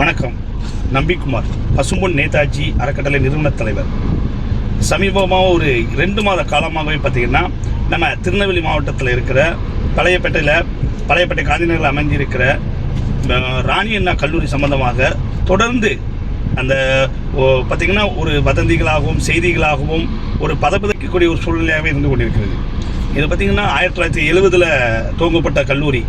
வணக்கம். நம்பிக்குமார் பசும்பொன் நேதாஜி அறக்கட்டளை நிறுவன தலைவர். சமீபமாக ஒரு ரெண்டு மாத காலமாகவே பார்த்திங்கன்னா நம்ம திருநெல்வேலி மாவட்டத்தில் இருக்கிற பழையப்பேட்டையில் பழையப்பேட்டை காந்திநகரில் அமைஞ்சிருக்கிற ராணி அண்ணா கல்லூரி சம்பந்தமாக தொடர்ந்து அந்த ஓ- பார்த்திங்கன்னா ஒரு வதந்திகளாகவும் செய்திகளாகவும் ஒரு பதப்பதைக்கக்கூடிய ஒரு சூழ்நிலையாகவே இருந்து கொண்டிருக்கிறது. இது பார்த்திங்கன்னா ஆயிரத்தி தொள்ளாயிரத்தி எழுபதில் துவங்கப்பட்ட கல்லூரி.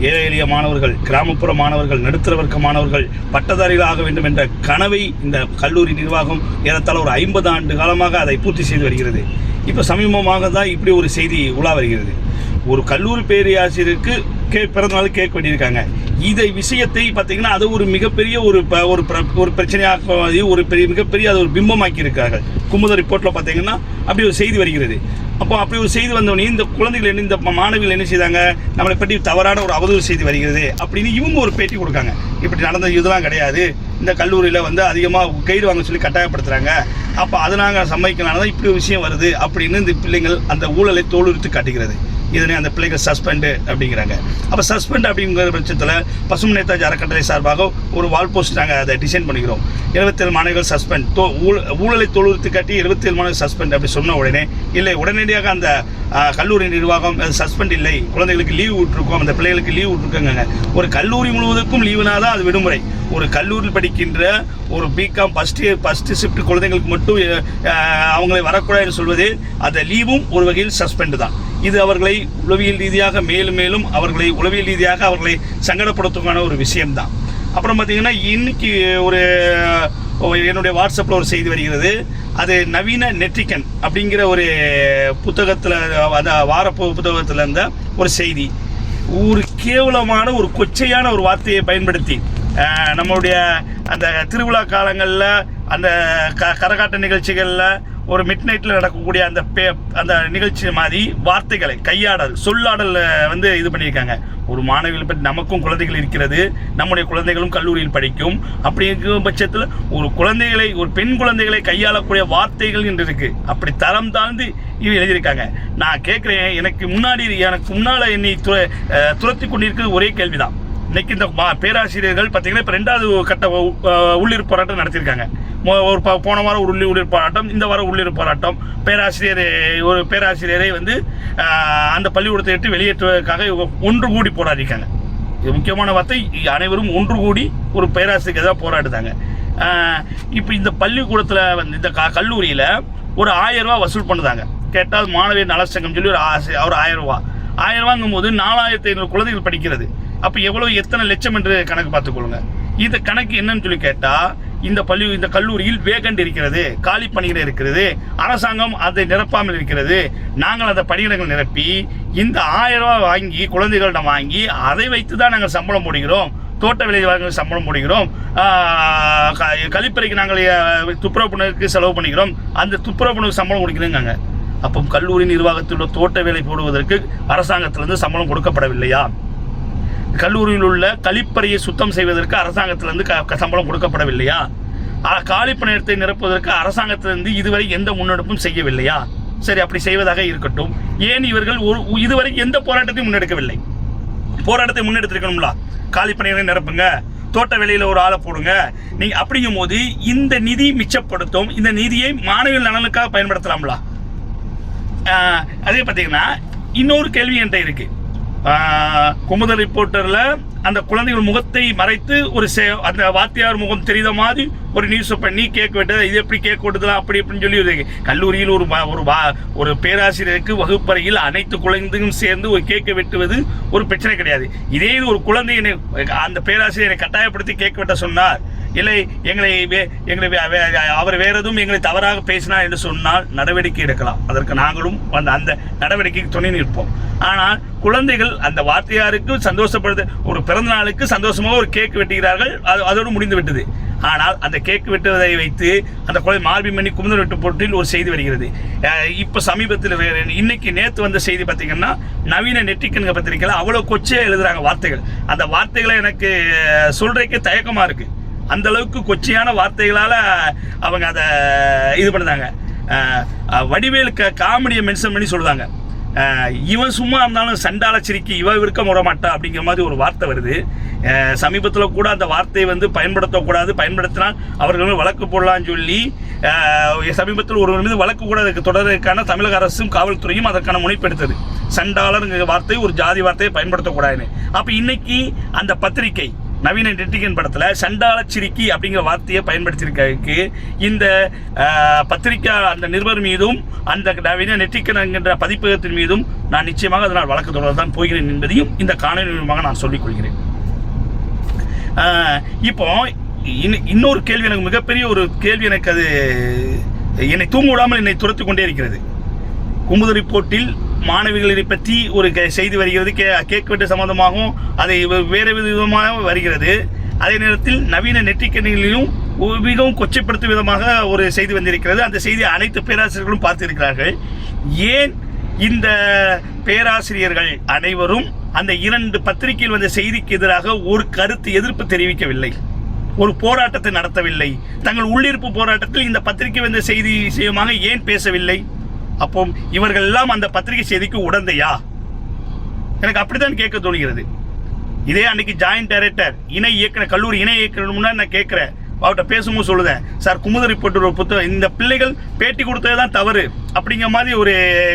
ஏழை எளிய மாணவர்கள் கிராமப்புற மாணவர்கள் நடுத்தர வர்க்க மாணவர்கள் பட்டதாரிகள் ஆக வேண்டும் என்ற கனவை இந்த கல்லூரி நிர்வாகம் ஏறத்தாழ ஒரு ஐம்பது ஆண்டு காலமாக அதை பூர்த்தி செய்து வருகிறது. இப்போ சமீபமாக தான் இப்படி ஒரு செய்தி உலா வருகிறது. ஒரு கல்லூரி பேராசிரியருக்கு கே பிறந்தநாள் கேட்க வேண்டியிருக்காங்க. இதை விஷயத்தை பார்த்தீங்கன்னா அது ஒரு மிகப்பெரிய ஒரு ப- ஒரு பிர- ஒரு பிரச்சனையாக ஒரு பெரிய மிகப்பெரிய அது ஒரு பிம்பமாக்கி இருக்கார்கள் குமுத ரிப்போர்ட்டில் பார்த்தீங்கன்னா அப்படி ஒரு செய்தி வருகிறது. அப்போ அப்படி ஒரு செய்தி வந்தோடனே இந்த குழந்தைகள் என்ன இந்த மாணவிகள் என்ன செய்தாங்க? நம்மளை பற்றி தவறான ஒரு அவதூறு செய்தி வருகிறது அப்படின்னு இவங்க ஒரு பேட்டி கொடுக்காங்க. இப்படி நடந்த இதெல்லாம் கிடையாது. இந்த கல்லூரியில் வந்து அதிகமாக கைடு வாங்க சொல்லி கட்டாயப்படுத்துகிறாங்க அப்போ அதை நாங்கள் சம்மதிக்கனால தான் இப்படி ஒரு விஷயம் வருது அப்படின்னு இந்த பிள்ளைங்கள் அந்த ஊழலை தோலுரித்து காட்டுகிறது. இதனை அந்த பிள்ளைகள் சஸ்பெண்டு அப்படிங்கிறாங்க. அப்போ சஸ்பெண்ட் அப்படிங்கிற பட்சத்தில் பசுமை நேதாஜி அறக்கட்டளை சார்பாக ஒரு வால் போஸ்ட் நாங்கள் அதை டிசைன் பண்ணிக்கிறோம். இருபத்தேழு மாணவர்கள் சஸ்பெண்ட் தோ ஊழ- ஊழலை தொழுத்து காட்டி இருபத்தேழு மாணவர்கள் சஸ்பெண்ட் அப்படி சொன்ன உடனே இல்லை உடனடியாக அந்த கல்லூரி நிர்வாகம் அது சஸ்பெண்ட் இல்லை. குழந்தைகளுக்கு லீவ் விட்டுருக்கோம். அந்த பிள்ளைகளுக்கு லீவ் விட்டுருக்கோங்க ஒரு கல்லூரி முழுவதற்கும் லீவுனா தான் அது விடுமுறை. ஒரு கல்லூரியில் படிக்கின்ற ஒரு BCom first year first shift குழந்தைங்களுக்கு மட்டும் அவங்களை வரக்கூடாதுன்னு சொல்வது அந்த லீவும் ஒரு வகையில் சஸ்பெண்ட் தான். இது அவர்களை உளவியல் ரீதியாக மேலும் மேலும் அவர்களை உளவியல் ரீதியாக அவர்களை சங்கடப்படுத்துக்கான ஒரு விஷயம்தான். அப்புறம் பார்த்தீங்கன்னா இன்னைக்கு ஒரு என்னுடைய வாட்ஸ்அப்பில் ஒரு செய்தி வருகிறது. அது நவீன நெற்றிக்கன் அப்படிங்கிற ஒரு புத்தகத்தில் அந்த வார புத்தகத்தில் இருந்த ஒரு செய்தி. ஒரு கேவலமான ஒரு கொச்சையான ஒரு வார்த்தையை பயன்படுத்தி நம்மளுடைய அந்த திருவிழா காலங்களில் அந்த க கரகாட்ட நிகழ்ச்சிகளில் ஒரு மிட் நைட்டில் நடக்கக்கூடிய அந்த பே அந்த நிகழ்ச்சி மாதிரி வார்த்தைகளை கையாடல் சொல்லாடல் வந்து இது பண்ணியிருக்காங்க. ஒரு மாணவிகள் பற்றி நமக்கும் குழந்தைகள் இருக்கிறது நம்முடைய குழந்தைகளும் கல்லூரியில் படிக்கும். அப்படி இருக்கும் பட்சத்தில் ஒரு குழந்தைகளை ஒரு பெண் குழந்தைகளை கையாளக்கூடிய வார்த்தைகள் என்று இருக்குது அப்படி தரம் தாழ்ந்து இவங்க எழுதியிருக்காங்க. நான் கேட்குறேன் எனக்கு முன்னாடி எனக்கு முன்னால் என்னை துர துரத்தி கொண்டிருக்கிறது ஒரே கேள்விதான். இன்னைக்கு இந்த மா- பேராசிரியர்கள் பார்த்தீங்கன்னா இப்போ ரெண்டாவது கட்ட உ- உள்ளிருப்பு போராட்டம் நடத்தியிருக்காங்க ஒரு போன வாரம் ஒரு உள்ளி உள்ளிரு போராட்டம் இந்த வாரம் உள்ளிரு போராட்டம். பேராசிரியர் ஒரு பேராசிரியரை வந்து அந்த பள்ளிக்கூடத்தை விட்டு வெளியேற்றுவதற்காக ஒன்று கூடி போராடிருக்காங்க. இது முக்கியமான வார்த்தை அனைவரும் ஒன்று கூடி ஒரு பேராசிரியர் தான் போராடுதாங்க. இப்போ இந்த பள்ளிக்கூடத்தில் வந்து இந்த க கல்லூரியில் ஒரு ஆயிரம் வசூல் பண்ணுதாங்க. கேட்டால் மாணவியர் நலச்சங்கம் சொல்லி ஒரு ஆசை ஒரு ஆயிரம் ரூபாய் ஆயிரம் ரூபாங்கும் போது நாலாயிரத்தி ஐநூறு குழந்தைகள் படிக்கிறது. அப்போ எவ்வளவு எத்தனை லட்சம் என்று கணக்கு பார்த்துக்கொள்ளுங்க இந்த கணக்கு என்னன்னு சொல்லி கேட்டால் இந்த பள்ளி இந்த கல்லூரியில் வேகண்ட் இருக்கிறது காலி பணியிடம் இருக்கிறது அரசாங்கம் அதை நிரப்பாமல் இருக்கிறது நாங்கள் அந்த பணியிடங்கள் நிரப்பி இந்த ஆயிரம் ரூபாய் வாங்கி குழந்தைகளிடம் வாங்கி அதை வைத்து தான் நாங்கள் சம்பளம் போடுகிறோம் தோட்ட விலை வாங்க சம்பளம் போடுகிறோம் க- கழிப்பறைக்கு நாங்கள் அஹ், துப்புரவு பணிக்கு செலவு பண்ணிக்கிறோம் அந்த துப்புரவு பணிக்கு சம்பளம் கொடுக்கிறோங்க அப்போ கல்லூரி நிர்வாகத்தோட தோட்ட வேலை போடுவதற்கு அரசாங்கத்திலிருந்து சம்பளம் கொடுக்கப்படவில்லையா? கல்லூரியில் உள்ள கழிப்பறையை சுத்தம் செய்வதற்கு அரசாங்கத்திலிருந்து க- க- சம்பளம் கொடுக்கப்படவில்லையா? காலிப்பு நேரத்தை நிரப்புவதற்கு அரசாங்கத்திலிருந்து இதுவரை எந்த முன்னெடுப்பும் செய்யவில்லையா? சரி அப்படி செய்வதாக இருக்கட்டும். ஏன் இவர்கள் ஒரு இதுவரை எந்த போராட்டத்தையும் முன்னெடுக்கவில்லை? போராட்டத்தை முன்னெடுத்திருக்கணும்ல? காலிப்பணிகளை நிரப்புங்க. தோட்ட வேலையில் ஒரு ஆளை போடுங்க. நீங்கள் அப்படிங்கும் போது இந்த நிதி மிச்சப்படுத்தும் இந்த நிதியை மாணவிகள் நலனுக்காக பயன்படுத்தலாம்ல? அதே பார்த்தீங்கன்னா இன்னொரு கேள்வி என்கிட்ட இருக்குது குமுதல் ரிப்போர்ட்டரில் அந்த குழந்தைகள் முகத்தை மறைத்து ஒரு சே அந்த வாத்தியார் முகம் தெரிந்த மாதிரி ஒரு நியூஸ் பண்ணி கேக் வெட்டது இது எப்படி கேக் வெட்டுதலாம் அப்படி இப்படின்னு சொல்லி ஒரு கல்லூரியில் ஒரு ஒரு வா ஒரு பேராசிரியருக்கு வகுப்பறையில் அனைத்து குழந்தைகளும் சேர்ந்து ஒரு கேக்கை வெட்டுவது ஒரு பிரச்சனை கிடையாது. இதே ஒரு குழந்தை அந்த பேராசிரியரை கட்டாயப்படுத்தி கேக் வெட்ட சொன்னார். இல்லை எங்களை வே- எங்களை அவர் வேறு எதுவும் எங்களை தவறாக பேசினார் என்று சொன்னால் நடவடிக்கை எடுக்கலாம். அதற்கு நாங்களும் அந்த அந்த நடவடிக்கைக்கு துணை நிற்போம். ஆனால் குழந்தைகள் அந்த வார்த்தையாருக்கு சந்தோஷப்படுது ஒரு பிறந்த நாளுக்கு சந்தோஷமாக ஒரு கேக் வெட்டுகிறார்கள் அது அதோடு முடிந்து விட்டது. ஆனால் அந்த கேக் வெட்டுவதை வைத்து அந்த குழந்தை மார்பி மணி குமுதல் வெட்டு போட்டியில் ஒரு செய்தி வருகிறது. இப்போ சமீபத்தில் இன்னைக்கு நேற்று வந்த செய்தி பார்த்தீங்கன்னா நவீன நெட்டிக்கணுங்க பத்திரிக்கையில் அவ்வளோ கொச்சையாக எழுதுகிறாங்க வார்த்தைகள். அந்த வார்த்தைகளை எனக்கு சொல்றதுக்கே தயக்கமாக இருக்குது அந்த அளவுக்கு கொச்சையான வார்த்தைகளால் அவங்க அதை இது பண்ணுறாங்க வடிவேலு க காமெடியை மென்ஷன் பண்ணி சொல்லுவாங்க இவன் சும்மா இருந்தாலும் சண்டால சிரிக்கி இவ விற்க முட மாட்டா அப்படிங்கிற மாதிரி ஒரு வார்த்தை வருது. சமீபத்தில் கூட அந்த வார்த்தையை வந்து பயன்படுத்தக்கூடாது பயன்படுத்தினால் அவர்கள் வழக்கு போடலாம்னு சொல்லி சமீபத்தில் ஒருவர் மீது வழக்கு கூட அதுக்கு தொடர்வதற்கான தமிழக அரசும் காவல்துறையும் அதற்கான முனைப்பெடுத்தது. சண்டாளருங்கிற வார்த்தை ஒரு ஜாதி வார்த்தையை பயன்படுத்தக்கூடாதுன்னு. அப்போ இன்னைக்கு அந்த பத்திரிகை நவீன நெட்டிகன் படத்தில் சண்டால சிரிக்கி அப்படிங்கிற வார்த்தையை பயன்படுத்தியிருக்கிறதுக்கு இந்த அஹ், பத்திரிக்கை அந்த நிருபர் மீதும் அந்த நவீன நெட்டிகன் என்கின்ற பதிப்பகத்தின் மீதும் நான் நிச்சயமாக அதனால் வழக்கு தான் போகிறேன் என்பதையும் இந்த காணொலி மூலமாக நான் சொல்லிக் கொள்கிறேன். இப்போ இன்னொரு கேள்வி எனக்கு மிகப்பெரிய ஒரு கேள்வி எனக்கு அது என்னை தூங்க விடாமல் என்னை துரத்து கொண்டே இருக்கிறது. குமுத ரிப்போர்ட்டில் மாணவிகளை பற்றி ஒரு செய்தி வருகிறது கே கேக் வெட்டு சம்பந்தமாகவும் அதை வே- வேறு விதமாக வருகிறது. அதே நேரத்தில் நவீன நெற்றிக்கணிகளிலும் மிகவும் கொச்சைப்படுத்தும் விதமாக ஒரு செய்தி வந்திருக்கிறது. அந்த செய்தியை அனைத்து பேராசிரியர்களும் பார்த்திருக்கிறார்கள். ஏன் இந்த பேராசிரியர்கள் அனைவரும் அந்த இரண்டு பத்திரிகையில் வந்த செய்திக்கு எதிராக ஒரு கருத்து எதிர்ப்பு தெரிவிக்கவில்லை? ஒரு போராட்டத்தை நடத்தவில்லை. தங்கள் உள்ளிருப்பு போராட்டத்தில் இந்த பத்திரிகை வந்த செய்தி விஷயமாக ஏன் பேசவில்லை? அப்போ இவர்கள் எல்லாம் அந்த பத்திரிகை செய்திக்கு உடந்தையா? எனக்கு அப்படித்தான் கேட்க தோணுகிறது. இதே அன்னைக்கு ஜாயிண்ட் டைரக்டர் இணை இயக்குனர் கல்லூரி இணை இயக்குனர் முன்னாடி நான் கேட்குறேன். அவர்கிட்ட பேசும்போது சொல்லுதேன் சார் குமுத ரிப்போர்ட் ஒரு புத்தகம் இந்த பிள்ளைகள் பேட்டி கொடுத்தது தான் தவறு. அப்படிங்கிற மாதிரி ஒரு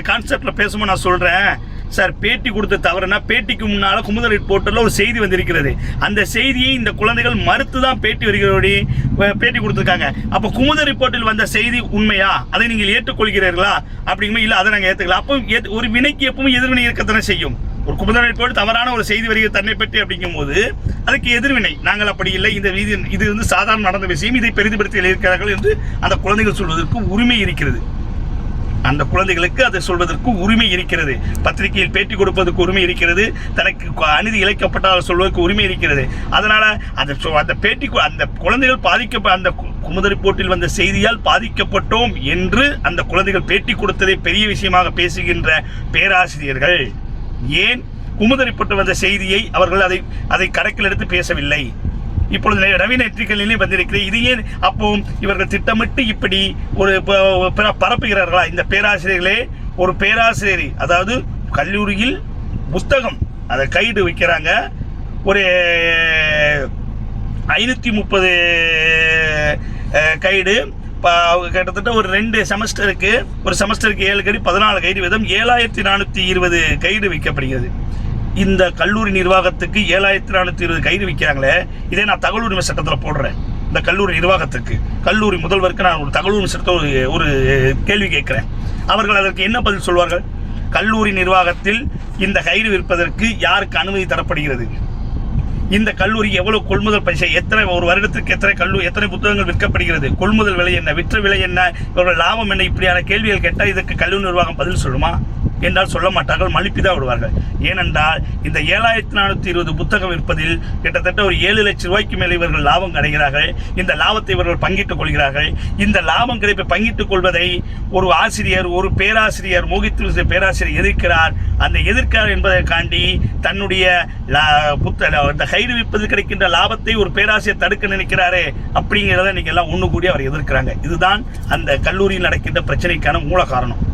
கான்செப்டில் பேசும்போது நான் சொல்கிறேன் சார் பேட்டி கொடுத்த தவறுனா பேட்டிக்கு முன்னால் குமுதல் ரிப்போர்ட்டில் ஒரு செய்தி வந்திருக்கிறது. அந்த செய்தியை இந்த குழந்தைகள் மறுத்து தான் பேட்டி வருகிறபடி பேட்டி கொடுத்துருக்காங்க. அப்போ குமுதல் ரிப்போர்ட்டில் வந்த செய்தி உண்மையா? அதை நீங்கள் ஏற்றுக்கொள்கிறீர்களா? அப்படிங்கும்போது இல்லை அதை நாங்கள் ஏற்றுக்கலாம் அப்போ ஒரு வினைக்கு எப்பவும் எதிர்வினை இருக்கத்தானே செய்யும். ஒரு குமுதல் ரிப்போர்ட் தவறான ஒரு செய்தி வருகிற தன்னை பற்றி அப்படிங்கும்போது அதுக்கு எதிர்வினை. நாங்கள் அப்படி இல்லை. இந்த இது இது வந்து சாதாரண நடந்த விஷயம். இதை பெரிதுபடுத்தி எழுதியிருக்கிறார்கள் என்று அந்த குழந்தைகள் சொல்வதற்கு உரிமை இருக்கிறது. அந்த குழந்தைகளுக்கு அதை சொல்வதற்கு உரிமை இருக்கிறது. பத்திரிகையில் பேட்டி கொடுப்பதற்கு உரிமை இருக்கிறது. தனக்கு அநீதி இழைக்கப்பட்டால் சொல்வதற்கு உரிமை இருக்கிறது. அதனால் அந்த அந்த பேட்டி அந்த குழந்தைகள் பாதிக்க அந்த குமுதரி போட்டில் வந்த செய்தியால் பாதிக்கப்பட்டோம் என்று அந்த குழந்தைகள் பேட்டி கொடுத்ததை பெரிய விஷயமாக பேசுகின்ற பேராசிரியர்கள். ஏன் குமுதறிப்பட்டு வந்த செய்தியை அவர்கள் அதை அதை கணக்கில் எடுத்து பேசவில்லை? இப்பொழுது நவீன நெற்றிகளிலே வந்திருக்கிறது இது ஏன் அப்போ இவர்கள் திட்டமிட்டு இப்படி ஒரு பரப்புகிறார்களா? இந்த பேராசிரியர்களே ஒரு பேராசிரியர் அதாவது கல்லூரியில் புத்தகம் அதை கைடு வைக்கிறாங்க. ஒரு ஐநூற்றி முப்பது கைடு. ப- கிட்டத்தட்ட ஒரு ரெண்டு செமஸ்டருக்கு ஒரு செமஸ்டருக்கு ஏழு கைடு பதினாலு கைடு வீதம் ஏழாயிரத்தி நானூற்றி இருபது கைடு விற்கப்படுகிறது இந்த கல்லூரி நிர்வாகத்துக்கு ஏழாயிரத்தி நானூற்றி இருபது கயிறு விற்கிறாங்களே இதே நான் தகவல் உரிமை சட்டத்தில் போடுறேன். இந்த கல்லூரி நிர்வாகத்துக்கு. கல்லூரி முதல்வருக்கு நான் ஒரு தகவல் உரிமை சட்டத்தை ஒரு ஒரு கேள்வி கேட்குறேன். அவர்கள் அதற்கு என்ன பதில் சொல்வார்கள்? கல்லூரி நிர்வாகத்தில் இந்த கயிறு விற்பதற்கு யாருக்கு அனுமதி தரப்படுகிறது? இந்த கல்லூரி எவ்வளவு கொள்முதல் பைசா எத்தனை ஒரு வருடத்திற்கு எத்தனை கல்லூரி எத்தனை புத்தகங்கள் விற்கப்படுகிறது? கொள்முதல் விலை என்ன விற்ற விலை என்ன இவர்கள் லாபம் என்ன இப்படியான கேள்விகள் கேட்டால் இதற்கு கல்லூரி நிர்வாகம் பதில் சொல்லுமா? என்றால் சொல்ல மாட்டார்கள் மலிப்பி தான் விடுவார்கள். ஏனென்றால் இந்த ஏழாயிரத்தி நானூற்றி இருபது புத்தகம் விற்பதில் கிட்டத்தட்ட ஒரு ஏழு லட்சம் ரூபாய்க்கு மேலே இவர்கள் லாபம் கிடைக்கிறார்கள் இந்த லாபத்தை இவர்கள் பங்கிட்டுக் கொள்கிறார்கள். இந்த லாபம் கிடைப்பை பங்கிட்டுக் கொள்வதை ஒரு ஆசிரியர் ஒரு பேராசிரியர் மோகித்து பேராசிரியர் எதிர்க்கிறார். அந்த எதிர்க்கிறார் என்பதை காண்டி தன்னுடைய லா- புத்த இந்த கைடு கிடைக்கின்ற லாபத்தை ஒரு பேராசிரியர் தடுக்க நினைக்கிறாரே அப்படிங்கிறத இன்னைக்கு எல்லாம் ஒன்று கூடி அவர் எதிர்க்கிறாங்க. இதுதான் அந்த கல்லூரியில் நடக்கின்ற பிரச்சனைக்கான மூல காரணம்.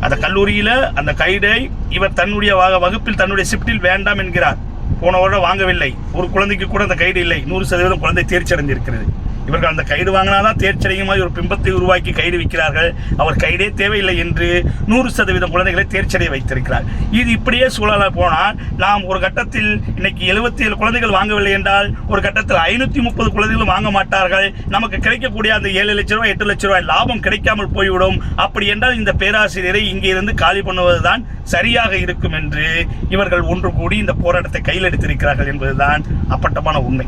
அந்த கல்லூரியில் அந்த கைடை இவர் தன்னுடைய வக- வகுப்பில் தன்னுடைய ஷிஃப்டில் வேண்டாம் என்கிறார். போன வருடம் வாங்கவில்லை. ஒரு குழந்தைக்கு கூட அந்த கைடு இல்லை. நூறு சதவீதம் குழந்தை தேர்ச்சி அடைந்திருக்கிறது. இவர்கள் அந்த கைடு வாங்கினாதான் தேர்ச்சடையும் மாதிரி ஒரு பிம்பத்தை உருவாக்கி கைடு விற்கிறார்கள். அவர் கைடே தேவையில்லை என்று நூறு சதவீதம் குழந்தைகளை தேர்ச்சடைய வைத்திருக்கிறார். இது இப்படியே சூழல போனால் நாம் ஒரு கட்டத்தில் இன்னைக்கு எழுபத்தி ஏழு குழந்தைகள் வாங்கவில்லை என்றால் ஒரு கட்டத்தில் ஐநூற்றி முப்பது குழந்தைகளும் வாங்க மாட்டார்கள். நமக்கு கிடைக்கக்கூடிய அந்த ஏழு லட்ச ரூபாய் எட்டு லட்ச ரூபாய் லாபம் கிடைக்காமல் போய்விடும். அப்படி என்றால் இந்த பேராசிரியரை இங்கே இருந்து காலி பண்ணுவதுதான் சரியாக இருக்கும் என்று இவர்கள் ஒன்று கூடி இந்த போராட்டத்தை கையில் எடுத்திருக்கிறார்கள் என்பதுதான் அப்பட்டமான உண்மை.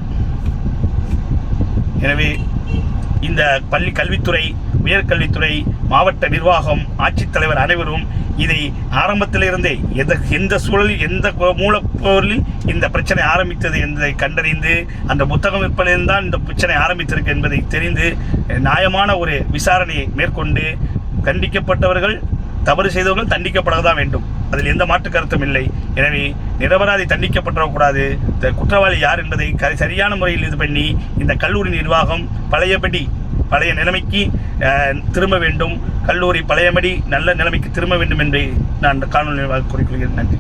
எனவே இந்த பள்ளி கல்வித்துறை உயர்கல்வித்துறை மாவட்ட நிர்வாகம் ஆட்சித்தலைவர் அனைவரும் இதை ஆரம்பத்திலிருந்தே எந்த எந்த சூழலில் எந்த மூலப்பொருளில் இந்த பிரச்சனை ஆரம்பித்தது என்பதை கண்டறிந்து அந்த புத்தகம் விற்பனையில் தான் இந்த பிரச்சனை ஆரம்பித்திருக்கு என்பதை தெரிந்து நியாயமான ஒரு விசாரணையை மேற்கொண்டு கண்டிக்கப்பட்டவர்கள் தவறு செய்தவர்கள் தண்டிக்கப்படதான் வேண்டும். அதில் எந்த மாற்று கருத்தும் இல்லை. எனவே நிரபராதி தண்டிக்கப்படக்கூடாது இந்த குற்றவாளி யார் என்பதை க- சரியான முறையில் இது பண்ணி இந்த கல்லூரி நிர்வாகம் பழையபடி பழைய நிலைமைக்கு திரும்ப வேண்டும். கல்லூரி பழையபடி நல்ல நிலைமைக்கு திரும்ப வேண்டும் என்று நான் இந்த காணொலி கூறிக்கொள்கிறேன். நன்றி.